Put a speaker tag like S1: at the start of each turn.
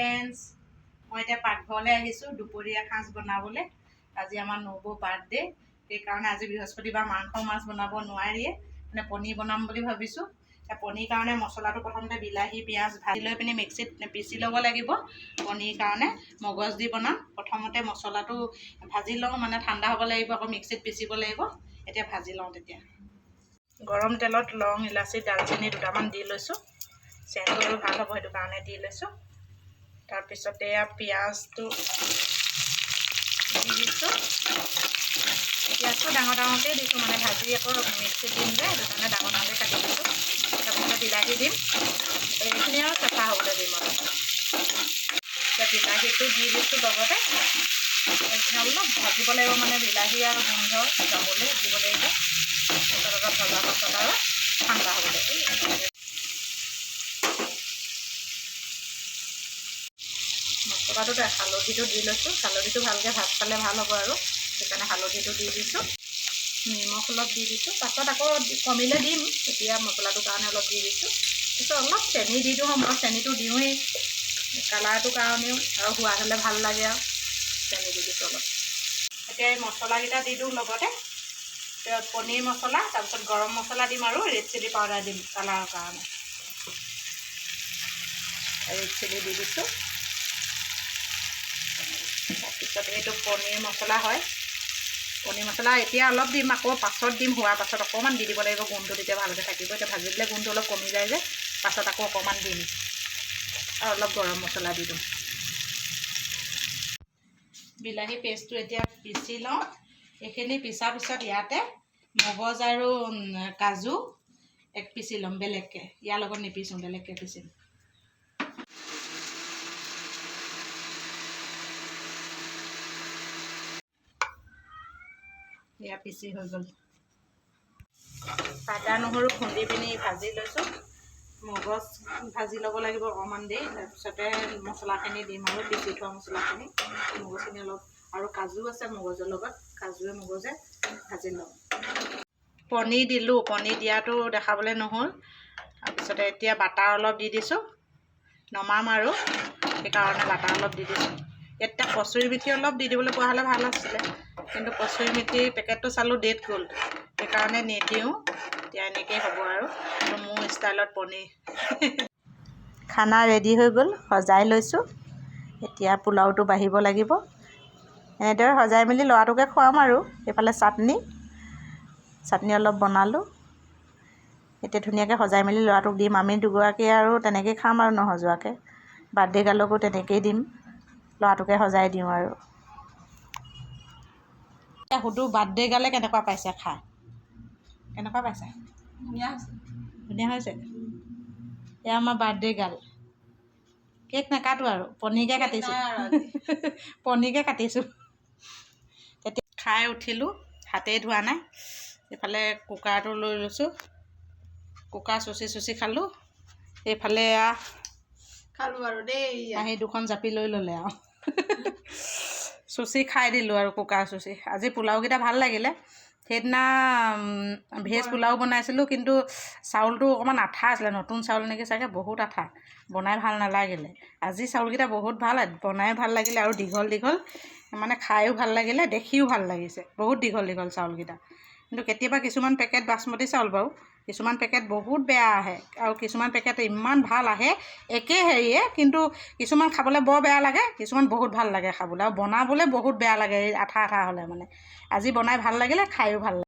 S1: Friends মই এতিয়া পাকঘৰলৈ আহিছোঁ দুপৰীয়া সাঁজ বনাবলৈ। আজি আমাৰ নবৌ বাৰ্থডে সেইকাৰণে আজি বৃহস্পতিবাৰ মাংস মাছ বনাব নোৱাৰিয়ে মানে পনীৰ বনাম বুলি ভাবিছোঁ। পনীৰ কাৰণে মছলাটো প্ৰথমতে বিলাহী পিঁয়াজ ভাজি লৈ পিনি মিক্সিত পিচি ল'ব লাগিব। পনীৰ কাৰণে মগজ দি বনাম। প্ৰথমতে মছলাটো ভাজি লওঁ মানে ঠাণ্ডা হ'ব লাগিব আকৌ মিক্সিত পিচিব লাগিব। এতিয়া ভাজি লওঁ তেতিয়া। গৰম তেলত লং ইলাচি দালচেনি দুটামান দি লৈছোঁ। চেণ্টটো ভাল হ'ব সেইটো কাৰণে দি লৈছোঁ। তাৰপিছতে এয়া পিঁয়াজটো দি দিছোঁ। পিঁয়াজটো ডাঙৰ ডাঙৰকৈ দিছোঁ মানে ভাজি আকৌ মিক্সিত দিম যে, সেইটো কাৰণে ডাঙৰ ডাঙৰকৈ কাটি দিছোঁ। তাৰপিছতে বিলাহী দিম। এইখিনি আৰু চেঁচা হ'বলৈ দিম আৰু। বিলাহীটো দি দিছোঁ লগতে। অলপ ভাজিব লাগিব মানে বিলাহী আৰু গোন্ধ যাবলৈ, দিব লাগিব। তাৰপিছত অলপ ভজা পাছত আৰু ঠাণ্ডা হ'বলৈ মছলাটোতে হালধিটো দি লৈছোঁ। হালধিটো ভালকৈ ভাত খালে ভালো হ'ব আৰু। সেইকাৰণে হালধিটো দি দিছোঁ। নিমখ অলপ দি দিছোঁ। পাছত আকৌ কমিলে দিম। এতিয়া মছলাটোৰ কাৰণে অলপ দি দিছোঁ। তাৰপিছত অলপ চেনি দি দিওঁ। মই চেনিটো দিওঁৱেই। কালাৰটোৰ কাৰণেও। আৰু সোৱাদ হ'লে ভালো লাগে আৰু। চেনি দি দিছোঁ অলপ। এতিয়া এই মছলাকেইটা দি দিওঁ লগতে। পনীৰ মছলা, তাৰপিছত গৰম মছলা দিম আৰু ৰেড চিলি পাউডাৰ দিম কালাৰৰ কাৰণে। ৰেড চিলি দি দিছোঁ। তাৰপিছত এইটো পনীৰ মছলা হয়। পনীৰ মছলা এতিয়া অলপ দিম আকৌ পাছত দিম হোৱাৰ পাছত অকণমান দি দিব লাগিব গোন্ধটো তেতিয়া ভালকৈ থাকিব। এতিয়া ভাজি দিলে গোন্ধটো অলপ কমি যায় যে পাছত আকৌ অকণমান দিম। আৰু অলপ গৰম মছলা দি দিম। বিলাহী পেষ্টটো এতিয়া পিচি লওঁ। এইখিনি পিছাৰ পিছত ইয়াতে মগজ আৰু কাজু এক পিচি ল'ম বেলেগকৈ। ইয়াৰ লগত নিপিচোঁ বেলেগকৈ পিচিম। এয়া পিচি হৈ গ'ল। আদা নহৰু খুন্দি পিনি ভাজি লৈছোঁ। মগজ ভাজি ল'ব লাগিব অকণমান দেৰি তাৰপিছতে মছলাখিনি দিম আৰু পিচি থোৱা মছলাখিনি। মগজখিনি অলপ আৰু কাজু আছে মগজৰ লগত কাজুৱে মগজে ভাজি লওঁ পনীৰ দিলোঁ পনীৰ দিয়াটো দেখাবলৈ নহ'ল। তাৰপিছতে এতিয়া বাটাৰ অলপ দি দিছোঁ। নমাম আৰু সেইকাৰণে বাটাৰ অলপ দি দিছোঁ। এতিয়া কচুৰি মেথি অলপ দি দিবলৈ পোৱা হ'লে ভাল আছিলে। কিন্তু কচুৰি মেথিৰ পেকেটটো চালোঁ ডেট গ'ল। সেইকাৰণে নিদিওঁ। এতিয়া এনেকৈয়ে হ'ব আৰু। মোৰ ষ্টাইলত পনীৰ। খানা ৰেডি হৈ গ'ল সজাই লৈছোঁ। এতিয়া পোলাওটো বাঢ়িব লাগিব। এনেদৰে সজাই মেলি ল'ৰাটোকে খুৱাম আৰু। এইফালে চাটনি। চাটনি অলপ বনালোঁ। এতিয়া ধুনীয়াকৈ সজাই মেলি ল'ৰাটোক দিম। আমি দুগৰাকীয়ে আৰু তেনেকৈয়ে খাম আৰু নসজোৱাকৈ। বাৰ্থডে গালকো তেনেকৈয়ে দিম। ল'ৰাটোকে সজাই দিওঁ আৰু। এতিয়া সুধো বাৰ্থডে গালে কেনেকুৱা পাইছে? খাই কেনেকুৱা পাইছে?
S2: ধুনীয়া হৈছে।
S1: ধুনীয়া হৈছে। এয়া আমাৰ বাৰ্থডে গাল। কেক নাকাটো আৰু। পনীৰকে কাটিছোঁ। পনীৰকে কাটিছোঁ। তেতিয়া খাই উঠিলোঁ। হাতেই ধোৱা নাই। এইফালে কুকাৰটো লৈ লৈছোঁ। কুকাৰ চুচি চুচি খালোঁ। এইফালে এয়া
S2: খালোঁ আৰু দেই।
S1: আহি দুখন জাপি লৈ ল'লে আৰু। চুচি খাই দিলোঁ আৰু কুকাৰ চুচি। আজি পোলাওকেইটা ভাল লাগিলে। সেইদিনা ভেজ পোলাও বনাইছিলোঁ কিন্তু চাউলটো অকণমান আঠা আছিলে নতুন চাউল নেকি চাগে বহুত আঠা। বনাই ভাল নালাগিলে। আজি চাউলকেইটা বহুত ভাল বনাই ভাল লাগিলে আৰু দীঘল দীঘল। মানে খায়ো ভাল লাগিলে দেখিও ভাল লাগিছে। বহুত দীঘল দীঘল চাউলকেইটা। কিন্তু কেতিয়াবা কিছুমান পেকেট বাচমতি চাউল বাৰু কিছুমান পেকেট বহুত বেয়া আহে আৰু কিছুমান পেকেট ইমান ভাল আহে একে হেৰিয়ে কিন্তু কিছুমান খাবলৈ বৰ বেয়া লাগে কিছুমান বহুত ভাল লাগে খাবলৈ আৰু বনাবলৈ বহুত বেয়া লাগে এই আঠা আঠা হ'লে মানে। আজি বনাই ভাল লাগিলে খায়ো ভাল লাগে